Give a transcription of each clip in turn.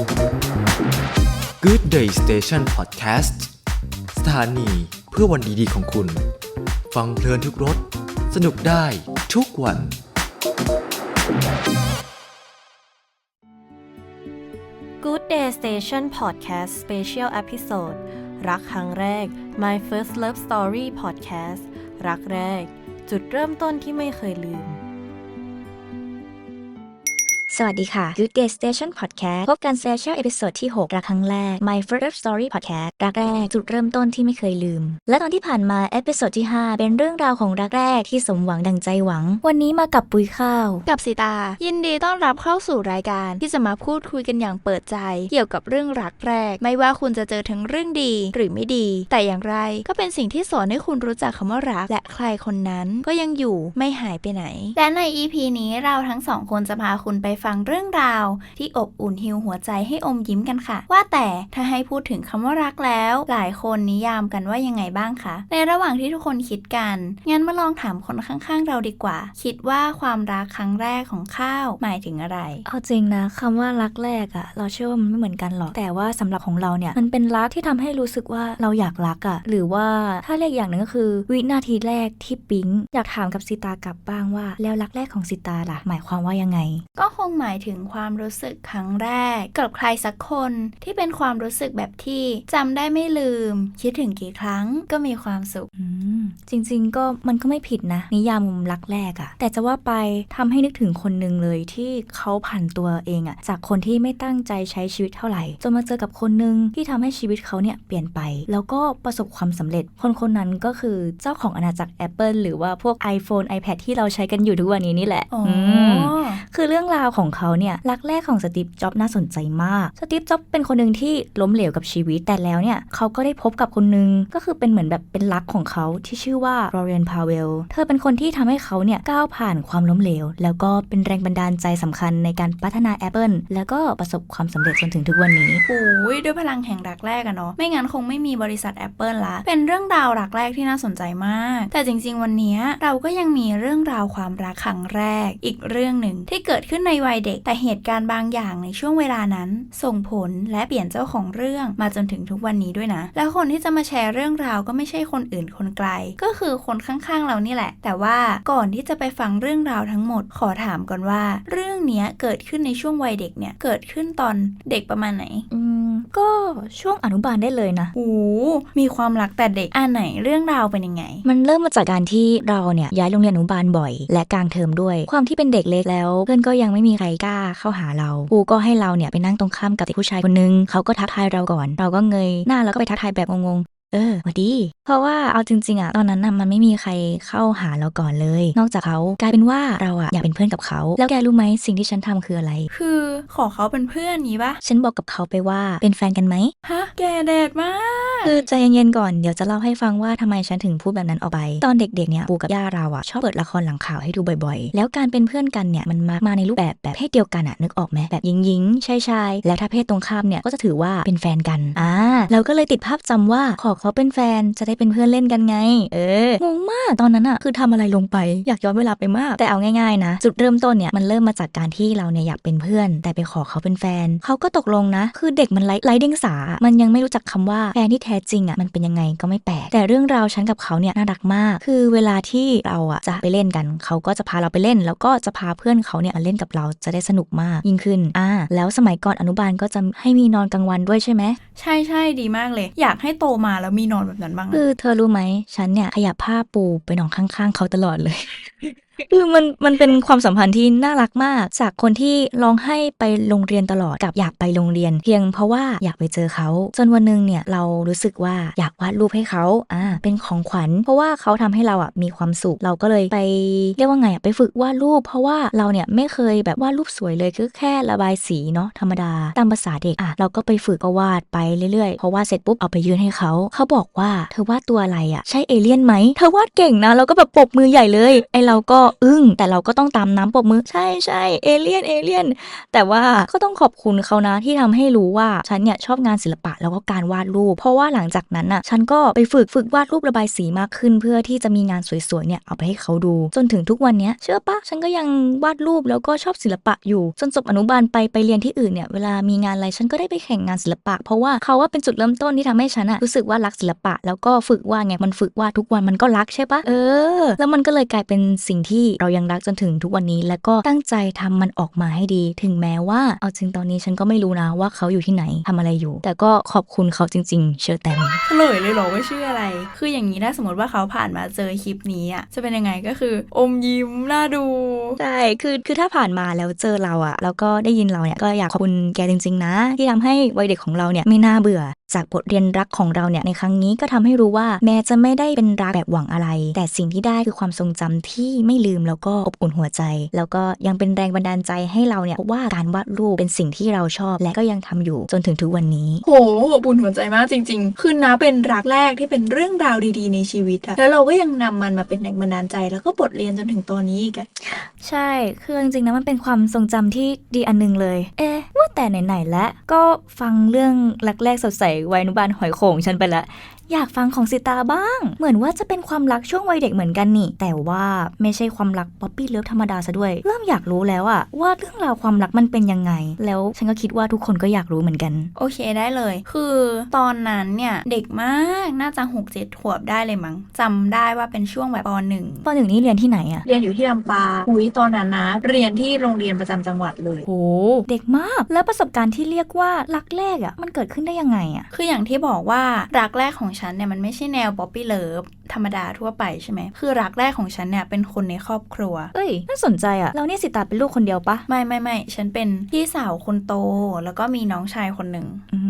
Good Day Station Podcast สถานีเพื่อวันดีๆของคุณ ฟังเพลินทุกรถสนุกได้ทุกวัน Good Day Station Podcast Special Episode รักครั้งแรก My First Love Story Podcast รักแรก จุดเริ่มต้นที่ไม่เคยลืม สวัสดีค่ะ Good Day Station Podcast พบกัน Special Episode ที่ 6 รักครั้งแรก My First Love Story Podcast รักแรกจุดเริ่มต้นที่ไม่เคยลืม และตอนที่ผ่านมาเอพิโซดที่ 5 เป็นเรื่องราวของรักแรกที่สมหวังดังใจหวัง วันนี้มากับปุยข้าว กับสีตา ยินดีต้อนรับเข้าสู่รายการที่จะมาพูดคุยกันอย่างเปิดใจ เกี่ยวกับเรื่องรักแรก ไม่ว่าคุณจะเจอทั้งเรื่องดีหรือไม่ดี แต่อย่างไรก็เป็นสิ่งที่สอนให้คุณรู้จักคำว่ารัก และใครคนนั้นก็ยังอยู่ไม่หายไปไหน และใน EP นี้เราทั้งสองคนจะพาคุณไปฟังเรื่องราว ที่อบอุ่นฮิวหัวใจให้อมยิ้มกันค่ะ ว่าแต่ถ้าให้พูดถึงคำว่ารักแล้ว หลายคนนิยามกันว่ายังไงบ้างคะในระหว่างที่ทุกคนคิดกัน งั้นมาลองถามคนข้างๆ เราดีกว่า คิดว่าความรักครั้งแรกของข้าวหมายถึงอะไร เอาจริงนะคำว่ารักแรกอะเราเชื่อว่ามันไม่เหมือนกันหรอก แต่ว่าสำหรับของเราเนี่ยมันเป็นรักที่ทำให้รู้สึกว่าเราอยากรักอะหรือว่าถ้าเรียกอย่างหนึ่งก็คือ วินาทีแรกที่ปิ๊งอยากถามกับสิตากลับบ้างว่า แล้วรักแรกของสิตาล่ะหมายความว่ายังไง ก็คงหมายถึงความรู้สึกครั้งแรก กับใครสักคนที่เป็นความรู้สึกแบบที่จำได้ไม่ลืม คิดถึงกี่ครั้งก็มีความสุขอืมจริง ๆ ก็มันก็ไม่ผิดนะ นิยามมุมรักแรกอะแต่จะว่าไปทำให้นึกถึงคนหนึ่งเลยที่เขาผันตัวเองอะจากคนที่ไม่ตั้งใจใช้ชีวิตเท่าไหร่จนมาเจอกับคนหนึ่งที่ทำให้ชีวิตเขาเนี่ยเปลี่ยนไป แล้วก็ประสบความสำเร็จ คนคนนั้นก็คือเจ้าของอาณาจักร Apple หรือว่าพวก iPhone iPad ที่เราใช้กันอยู่ทุกวันนี้นี่แหละอ๋อมคือเรื่องราวของเขาเนี่ยรักแรกของสตีฟจ็อบน่าสนใจมาก สตีฟจ็อบเป็นคนหนึ่งที่ล้มเหลวกับชีวิตแต่แล้วเนี่ยเขาก็ได้พบกับคนหนึ่งก็คือเป็นเหมือนแบบเป็นรักของเขาที่ชื่อว่าโรเรนพาเวลเธอเป็นคนที่ทำให้เขาเนี่ยก้าวผ่านความล้มเหลว แล้วก็เป็นแรงบันดาลใจสำคัญในการพัฒนา Apple แล้วก็ประสบความสำเร็จจนถึงทุกวันนี้โอ้ยด้วยพลังแห่งรักแรกอะเนาะไม่งั้นคงไม่มีบริษัท Apple ละเป็นเรื่องราวรักแรกที่น่าสนใจมาก แต่จริง ๆ วันนี้เราก็ยังมีเรื่องราวความรักครั้งแรก อีกเรื่องหนึ่งที่เกิดขึ้นในวัยเด็ก แต่เหตุการณ์บางอย่างในช่วงเวลานั้น ส่งผลและเปลี่ยนเจ้าของเรื่องมาจนถึงทุกวันนี้ด้วยนะ แล้วคนที่จะมาแชร์เรื่องราวก็ไม่ใช่คนอื่นคนไกล ก็คือคนข้างๆเรานี่แหละ แต่ว่าก่อนที่จะไปฟังเรื่องราวทั้งหมด ขอถามก่อนว่า เรื่องเนี้ยเกิดขึ้นในช่วงวัยเด็กเนี่ยเกิดขึ้นตอนเด็กประมาณไหน อืมก็ช่วงอนุบาลได้เลยนะโอ้มีความรักแต่เด็กอ่าไหนเรื่องราวเป็นยังไง มันเริ่มมาจากการที่เราเนี่ยย้ายโรงเรียนอนุบาลบ่อย และกลางเทอมด้วย ความที่เป็นเด็กเล็กแล้ว เพื่อนก็ยังไม่มีใครกล้าเข้าหาเราครูก็ให้เราเนี่ยไปนั่งตรงข้ามกับเด็กผู้ชายคนนึงเขาก็ทักทายเราก่อน เราก็เงยหน้าแล้วก็ไปทักทายแบบงง เออสวัสดี เพราะว่าเอาจริงๆอะตอนนั้นน่ะมันไม่มีใครเข้าหาเราก่อนเลย นอกจากเขากลายเป็นว่าเราอะอยากเป็นเพื่อนกับเขา แล้วแกรู้ไหมสิ่งที่ฉันทำคืออะไร คือขอเขาเป็นเพื่อนนี้ปะฉันบอกกับเขาไปว่าเป็นแฟนกันไหมฮะ แกแดดมาก คือใจเย็นๆก่อนเดี๋ยวจะเล่าให้ฟังว่าทำไมฉันถึงพูดแบบนั้นออกไป ตอนเด็กๆเนี่ยปู่กับย่าเราอะชอบเปิดละครหลังข่าวให้ดูบ่อยๆ แล้วการเป็นเพื่อนกันเนี่ยมันมักมาในรูปแบบแบบเพศเดียวกันอะนึกออกไหมแบบหญิงๆชายชายๆแล้วถ้าเพศตรงข้ามเนี่ยก็จะถือว่าเป็นแฟนกันอ่าเราก็เลยติดภาพจำว่าขอเขาเป็นแฟนจะได้เป็นเพื่อนเล่นกันไง เอองงมากตอนนั้นอะคือทำอะไรลงไปอยากย้อนเวลาไปมาก แต่เอาง่ายๆนะ จุดเริ่มต้นเนี่ยมันเริ่มมาจากการที่เราเนี่ยอยากเป็นเพื่อน แต่ไปขอเขาเป็นแฟนเขาก็ตกลงนะ คือเด็กมันไร้ไร้เดียงสา มันยังไม่รู้จักคำว่าแฟนที่แท้จริงอะมันเป็นยังไงก็ไม่แปลกแต่เรื่องราวฉันกับเขาเนี่ยน่ารักมาก คือเวลาที่เราอะจะไปเล่นกัน เขาก็จะพาเราไปเล่น แล้วก็จะพาเพื่อนเขาเนี่ยเล่นกับเราจะได้สนุกมากยิ่งขึ้นอ่าแล้วสมัยก่อนอนุบาลก็จะให้มีนอนกลางวันด้วยใช่ไหมใช่ใช่ดีมากเลย อยากให้โตมาแล้วมีนอนแบบนั้นบ้างอะคือเธอรู้ไหมฉันเนี่ยขยับผ้าปูไปนอนข้างๆเขาตลอดเลย คือมันมันเป็นความสัมพันธ์ที่น่ารักมาก จากคนที่ร้องให้ไปโรงเรียนตลอดกับอยากไปโรงเรียน เพียงเพราะว่าอยากไปเจอเขา จนวันหนึ่งเนี่ยเรารู้สึกว่าอยากวาดรูปให้เขาอ่าเป็นของขวัญ เพราะว่าเขาทำให้เราอะมีความสุขเราก็เลยไปเรียกว่าไงอะไปฝึกวาดรูป เพราะว่าเราเนี่ยไม่เคยแบบวาดรูปสวยเลยคือแค่ระบายสีเนาะธรรมดาตามภาษาเด็กอะเราก็ไปฝึกก็วาดไปเรื่อยๆเพราะว่าเสร็จปุ๊บเอาไปยื่นให้เขา เขาบอกว่าเธอวาดตัวอะไรอะใช่เอเลี่ยนไหมเธอวาดเก่งนะเราก็แบบปรบมือใหญ่เลยไอเราก็อึ้ง แต่เราก็ต้องตามน้ำปรบมือ ใช่ใช่เอเลี่ยนเอเลี่ยน แต่ว่าก็ต้องขอบคุณเขานะที่ทำให้รู้ว่าฉันเนี่ยชอบงานศิลปะแล้วก็การวาดรูป เพราะว่าหลังจากนั้นอะฉันก็ไปฝึกฝึกวาดรูประบายสีมากขึ้น เพื่อที่จะมีงานสวยๆเนี่ยเอาไปให้เขาดู จนถึงทุกวันเนี้ยเชื่อปะฉันก็ยังวาดรูปแล้วก็ชอบศิลปะอยู่จนจบอนุบาลไปไปเรียนที่อื่นเนี่ยเวลามีงานอะไรฉันก็ได้ไปแข่งงานศิลปะ เพราะว่าเขาว่าเป็นจุดเริ่มต้นที่ทำให้ฉันอะรู้สึกว่ารักศิลปะ แล้วก็ฝึกวาดไงมันฝึกวาดทุกวันมันก็รักใช่ปะเออ แล้วมันก็เลยกลายเป็นสิ่งที่เรายังรักจนถึงทุกวันนี้ แล้วก็ตั้งใจทำมันออกมาให้ดี ถึงแม้ว่าเอาจริงตอนนี้ฉันก็ไม่รู้นะว่าเขาอยู่ที่ไหนทำอะไรอยู่ แต่ก็ขอบคุณเขาจริง ๆ เชอร์แตมเฉลยเลยเหรอว่าชื่ออะไร คืออย่างนี้ถ้าสมมติว่าเขาผ่านมาเจอคลิปนี้อะจะเป็นยังไงก็คืออมยิ้มน่าดูใช่คือคือถ้าผ่านมาแล้วเจอเราอะแล้วก็ได้ยินเราเนี่ยก็อยากขอบคุณแกจริง ๆ นะ ที่ทำให้วัยเด็กของเราเนี่ยไม่น่าเบื่อ จากบทเรียนรักของเราเนี่ยในครั้งนี้ก็ทำให้รู้ว่าแม้จะไม่ได้เป็นรักแบบหวังอะไร แต่สิ่งที่ได้คือความทรงจำที่ไม่ลืมแล้วก็อบอุ่นหัวใจ แล้วก็ยังเป็นแรงบันดาลใจให้เราเนี่ยพบว่าการวาดรูปเป็นสิ่งที่เราชอบ และก็ยังทำอยู่จนถึงทุกวันนี้โหบุญหัวใจมากจริง ๆ คือนะเป็นรักแรกที่เป็นเรื่องราวดี ๆ ในชีวิตอะแล้วเราก็ยังนำมันมาเป็นแรงบันดาลใจ แล้วก็บทเรียนจนถึงตอนนี้อีกอะใช่คือจริงๆนะมันเป็นความทรงจำที่ดีอันหนึงเลย เอ๊ะว่าแต่ไหนๆแล้วก็ฟังเรื่องรักแรกสดใสวัยอนุบาลหอยโข่งฉันไปละ อยากฟังของสิตาบ้าง เหมือนว่าจะเป็นความรักช่วงวัยเด็กเหมือนกันนี่ แต่ว่าไม่ใช่ความรักป๊อปปี้เลิฟธรรมดาซะด้วย เริ่มอยากรู้แล้วอะว่าเรื่องราวความรักมันเป็นยังไง แล้วฉันก็คิดว่าทุกคนก็อยากรู้เหมือนกัน โอเคได้เลย คือตอนนั้นเนี่ยเด็กมากน่าจะหกเจ็ดขวบได้เลยมั้งจำได้ว่าเป็นช่วงแบบปหนึ่งตอนหนึ่งนี่เรียนที่ไหนอะเรียนอยู่ที่ลำปางหุยตอนนั้นนะ เรียนที่โรงเรียนประจำจังหวัดเลยโหเด็กมากแล้วประสบการณ์ที่เรียกว่ารักแรกอะมันเกิดขึ้นได้ยังไงอะคืออย่างที่บอกว่ารักแรกของฉันเนี่ยมันไม่ใช่แนวป๊อปปี้เลิฟธรรมดาทั่วไปใช่ไหมคือรักแรกของฉันเนี่ยเป็นคนในครอบครัว เอ้ยน่าสนใจอะแล้วนี่สิตาเป็นลูกคนเดียวปะไม่ไม่ไม่ฉันเป็นพี่สาวคนโต แล้วก็มีน้องชายคนหนึ่งอืม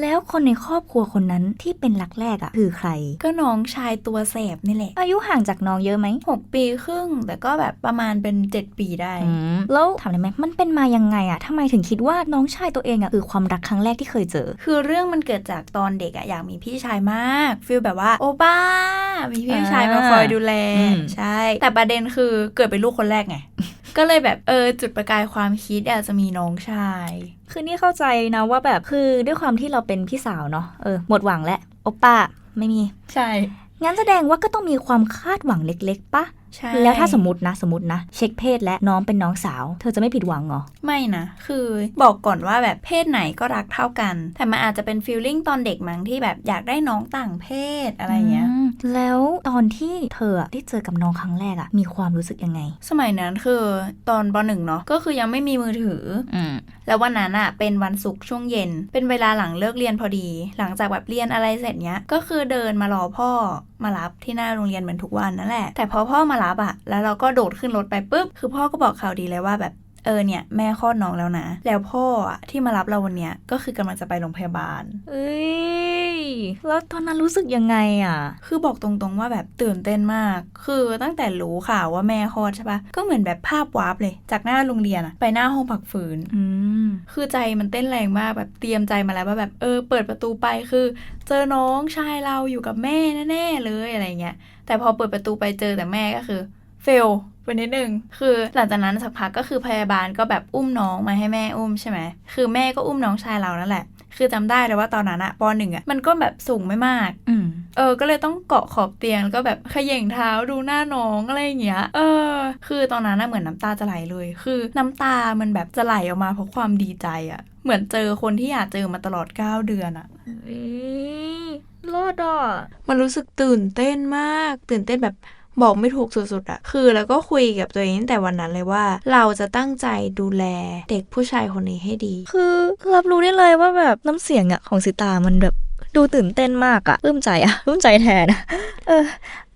แล้วคนในครอบครัวคนนั้นที่เป็นรักแรกอะคือใคร ก็น้องชายตัวแสบนี่แหละ อายุห่างจากน้องเยอะไหมหกปีครึ่ง แต่ก็แบบประมาณเป็นเจ็ดปีได้ แล้วถามได้ไหมมันเป็นมายังไงอะทำไมถึงคิดว่าน้องชายตัวเองอะคือความรักครั้งแรกที่เคยเจอ คือเรื่องมันเกิดจากตอนเด็กอะอยากมีพี่ชายมากฟีลแบบว่า โอป้า มีพี่ชายมาคอยดูแลอืมใช่ แต่ประเด็นคือเกิดเป็นลูกคนแรกไง ก็เลยแบบเออจุดประกายความคิดอยากจะมีน้องชาย คือนี่เข้าใจนะว่าแบบคือด้วยความที่เราเป็นพี่สาวเนาะเออหมดหวังแล้วโอป้าไม่มี ใช่ งั้นแสดงว่าก็ต้องมีความคาดหวังเล็กๆปะใช่ แล้วถ้าสมมตินะสมมตินะ เช็คเพศและน้องเป็นน้องสาว เธอจะไม่ผิดหวังเหรอ ไม่นะ คือบอกก่อนว่าแบบเพศไหนก็รักเท่ากัน แต่มันอาจจะเป็นฟีลลิ่งตอนเด็กมั้งที่แบบอยากได้น้องต่างเพศอะไรเงี้ยมแล้วตอนที่เธออะได้เจอกับน้องครั้งแรกอะมีความรู้สึกยังไง สมัยนั้นคือตอนปหนึ่งเนาะก็คือยังไม่มีมือถืออืมแล้ววันนั้นอะเป็นวันศุกร์ช่วงเย็น เป็นเวลาหลังเลิกเรียนพอดี หลังจากแบบเรียนอะไรเสร็จเนี้ยก็คือเดินมารอพ่อมารับที่หน้าโรงเรียนเหมือนทุกวันนั่นแหละแต่พอพ่อมารับอะแล้วเราก็โดดขึ้นรถไปปุ๊บคือพ่อก็บอกข่าวดีเลยว่าแบบ เออเนี่ยแม่คลอดน้องแล้วนะ แล้วพ่ออะที่มารับเราวันเนี้ยก็คือกำลังจะไปโรงพยาบาล เอ้ย แล้วตอนนั้นรู้สึกยังไงอะ คือบอกตรงๆว่าแบบตื่นเต้นมาก คือตั้งแต่รู้ข่าวว่าแม่คลอดใช่ปะก็เหมือนแบบภาพวาร์ปเลย จากหน้าโรงเรียนอะไปหน้าห้องพักฟื้นอืม คือใจมันเต้นแรงมากแบบเตรียมใจมาแล้วว่าแบบเออเปิดประตูไปคือ เจอน้องชายเราอยู่กับแม่แน่ๆเลยอะไรเงี้ย แต่พอเปิดประตูไปเจอแต่แม่ก็คือเฟล ไปนิดนึงคือหลังจากนั้นสักพักก็คือพยาบาลก็แบบอุ้มน้องมาให้แม่อุ้มใช่ไหมคือแม่ก็อุ้มน้องชายเรานั่นแหละ คือจำได้เลยว่าตอนนั้นอะปหนึ่งอะมันก็แบบสูงไม่มากอืมเออ ก็เลยต้องเกาะขอบเตียงแล้วก็แบบเขย่งเท้าดูหน้าน้องอะไรอย่างเงี้ย เออ คือตอนนั้นน่ะเหมือนน้ำตาจะไหลเลย คือน้ำตามันแบบจะไหลออกมาเพราะความดีใจอะเหมือนเจอคนที่อยากเจอมาตลอด 9 เดือนอะเอ้ยรอดอะ มันรู้สึกตื่นเต้นมาก ตื่นเต้นแบบ บอกไม่ถูกสุดๆอะคือแล้วก็คุยกับตัวเองตั้งแต่วันนั้นเลยว่า เราจะตั้งใจดูแลเด็กผู้ชายคนนี้ให้ดี คือรับรู้ได้เลยว่าแบบน้ำเสียงอะของสิตามันแบบ ดูตื่นเต้นมากอะปลื้มใจอะปลื้มใจแทนอะเออ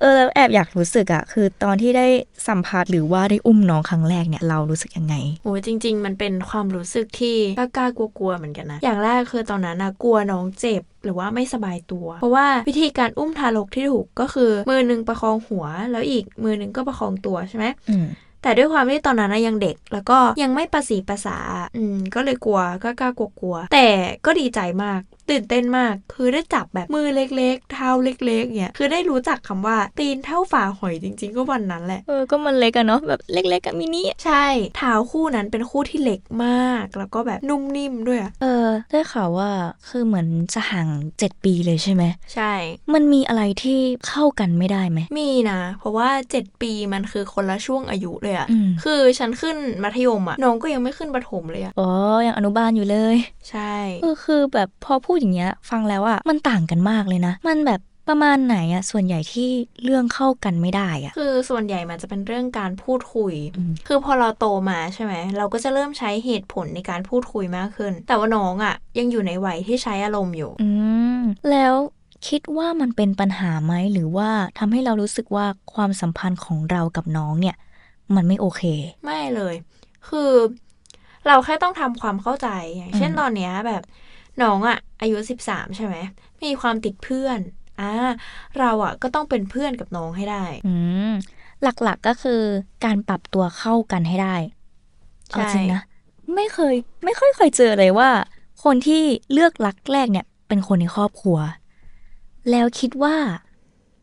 เออแล้วแอบอยากรู้สึกอะคือตอนที่ได้สัมภาษณ์หรือว่าได้อุ้มน้องครั้งแรกเนี่ยเรารู้สึกยังไงโอ้ยจริง ๆ มันเป็นความรู้สึกที่กล้าๆกลัวๆเหมือนกันนะ อย่างแรกคือตอนนั้นนะกลัวน้องเจ็บหรือว่าไม่สบายตัว เพราะว่าวิธีการอุ้มทารกที่ถูกก็คือ มือหนึงประคองหัว แล้วอีกมือหนึงก็ประคองตัวใช่ไหมอืมแต่ด้วยความที่ตอนนั้นนะยังเด็ก แล้วก็ยังไม่ประสีภาษา อืม ก็เลยกลัวก็กล้ากลัวกลัวๆแต่ก็ดีใจมาก ตื่นเต้นมาก คือได้จับแบบมือเล็กๆ เท้าเล็กๆเนี่ยคือได้รู้จักคำว่าตีนเท่าฝาหอยจริง ๆ ก็วันนั้นแหละ เออ ก็มันเล็กอะเนาะแบบเล็กๆกับมินิใช่ เท้าคู่นั้นเป็นคู่ที่เล็กมาก แล้วก็แบบนุ่มนิ่มด้วยอะเออ ได้ข่าวว่าคือเหมือนจะห่างเจ็ดปีเลยใช่ไหมใช่ มันมีอะไรที่เข้ากันไม่ได้ไหมมีนะ เพราะว่า7ปีมันคือคนละช่วงอายุเลยอะอืมคือฉันขึ้นมัธยมอะน้องก็ยังไม่ขึ้นประถมเลยอะอ๋อยังอนุบาลอยู่เลย ใช่เออคือแบบพอพูดอย่างเงี้ย ฟังแล้วอะมันต่างกันมากเลยนะ มันแบบประมาณไหนอะส่วนใหญ่ที่เรื่องเข้ากันไม่ได้อะคือส่วนใหญ่มันจะเป็นเรื่องการพูดคุยอืมคือพอเราโตมาใช่ไหมเราก็จะเริ่มใช้เหตุผลในการพูดคุยมากขึ้น แต่ว่าน้องอะยังอยู่ในวัยที่ใช้อารมณ์อยู่ อืมแล้วคิดว่ามันเป็นปัญหาไหมหรือว่าทำให้เรารู้สึกว่าความสัมพันธ์ของเรากับน้องเนี่ย มันไม่โอเค ไม่เลย คือ เราแค่ต้องทำความเข้าใจอย่างเช่นอืมตอนเนี้ยแบบน้องอะอายุสิบสามใช่ไหมมีความติดเพื่อนอ่าเราอะก็ต้องเป็นเพื่อนกับน้องให้ได้อืมหลักๆก็คือการปรับตัวเข้ากันให้ได้ใช่เอาจริงนะไม่เคย ไม่ค่อยเคยเจอเลยว่า คนที่เลือกรักแรกเนี่ย เป็นคนในครอบครัว แล้วคิดว่า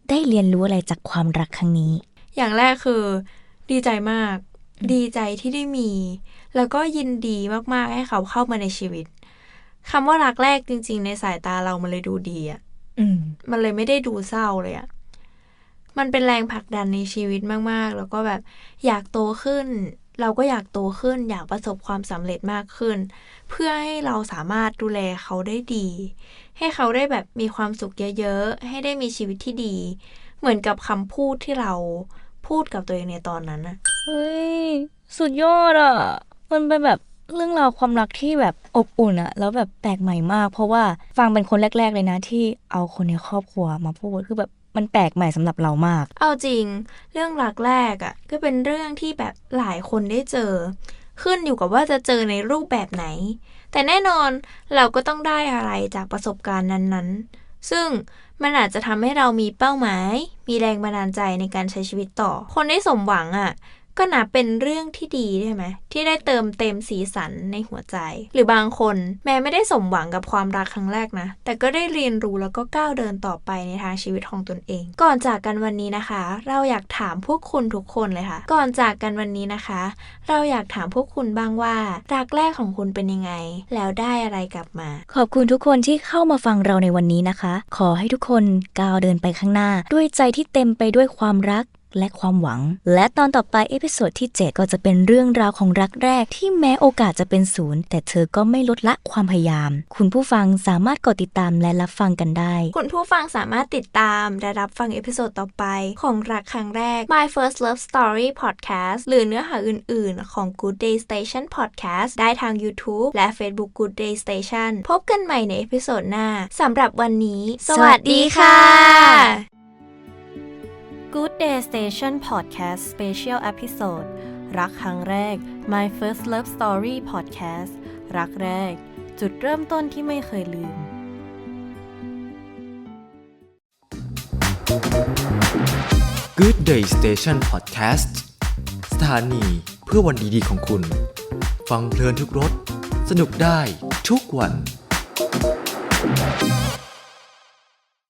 ได้เรียนรู้อะไรจากความรักครั้งนี้ อย่างแรกคือ ดีใจมากอืม ดีใจที่ได้มี แล้วก็ยินดีมากๆให้เขาเข้ามาในชีวิตคำว่ารักแรกจริง ๆ ในสายตาเรามันเลยดูดีอะอืมมันเลยไม่ได้ดูเศร้าเลยอะมันเป็นแรงผลักดันในชีวิตมากๆ แล้วก็แบบอยากโตขึ้น เราก็อยากโตขึ้น อยากประสบความสำเร็จมากขึ้น เพื่อให้เราสามารถดูแลเขาได้ดี ให้เขาได้แบบมีความสุขเยอะๆ ให้ได้มีชีวิตที่ดี เหมือนกับคำพูดที่เรา พูดกับตัวเองในตอนนั้นนะเฮ้ย สุดยอดอะ มันเป็นแบบเรื่องราวความรักที่แบบอบอุ่นอะแล้วแบบแปลกใหม่มาก เพราะว่าฟังเป็นคนแรก ๆ เลยนะ ที่เอาคนในครอบครัวมาพูดคือแบบมันแปลกใหม่สำหรับเรามาก เอาจริง เรื่องรักแรกอะ่ะก็เป็นเรื่องที่แบบหลายคนได้เจอ ขึ้นอยู่กับว่าจะเจอในรูปแบบไหน แต่แน่นอนเราก็ต้องได้อะไรจากประสบการณ์นั้นๆ ซึ่ง มันอาจจะทำให้เรามีเป้าหมาย มีแรงบันดาลใจในการใช้ชีวิตต่อ คนได้สมหวังอะ่ะ ก็นับเป็นเรื่องที่ดีใช่ไหมที่ได้เติมเต็มสีสันในหัวใจ หรือบางคนแม้ไม่ได้สมหวังกับความรักครั้งแรกนะ แต่ก็ได้เรียนรู้แล้วก็ก้าวเดินต่อไปในทางชีวิตของตนเอง ก่อนจากกันวันนี้นะคะ เราอยากถามพวกคุณทุกคนเลยค่ะ ก่อนจากกันวันนี้นะคะ เราอยากถามพวกคุณบ้างว่ารักแรกของคุณเป็นยังไง แล้วได้อะไรกลับมา ขอบคุณทุกคนที่เข้ามาฟังเราในวันนี้นะคะ ขอให้ทุกคนก้าวเดินไปข้างหน้า ด้วยใจที่เต็มไปด้วยความรัก และความหวัง และตอนต่อไปเอพิโซดที่ 7 ก็จะเป็นเรื่องราวของรักแรก ที่แม้โอกาสจะเป็นศูนย์แต่เธอก็ไม่ลดละความพยายาม คุณผู้ฟังสามารถกดติดตามและรับฟังกันได้ คุณผู้ฟังสามารถติดตามและรับฟังเอพิโซดต่อไป ของรักครั้งแรก My First Love Story Podcast หรือเนื้อหาอื่น ๆ ของ Good Day Station Podcast ได้ทาง YouTube และ Facebook Good Day Station พบกันใหม่ในเอพิโซดหน้าสำหรับวันนี้ สวัสดีค่ะ Good Day Station Podcast Special Episode รักครั้งแรก My First Love Story Podcast รักแรก จุดเริ่มต้นที่ไม่เคยลืม Good Day Station Podcast สถานีเพื่อวันดีๆของคุณ ฟังเพลินทุกรส สนุกได้ทุกวัน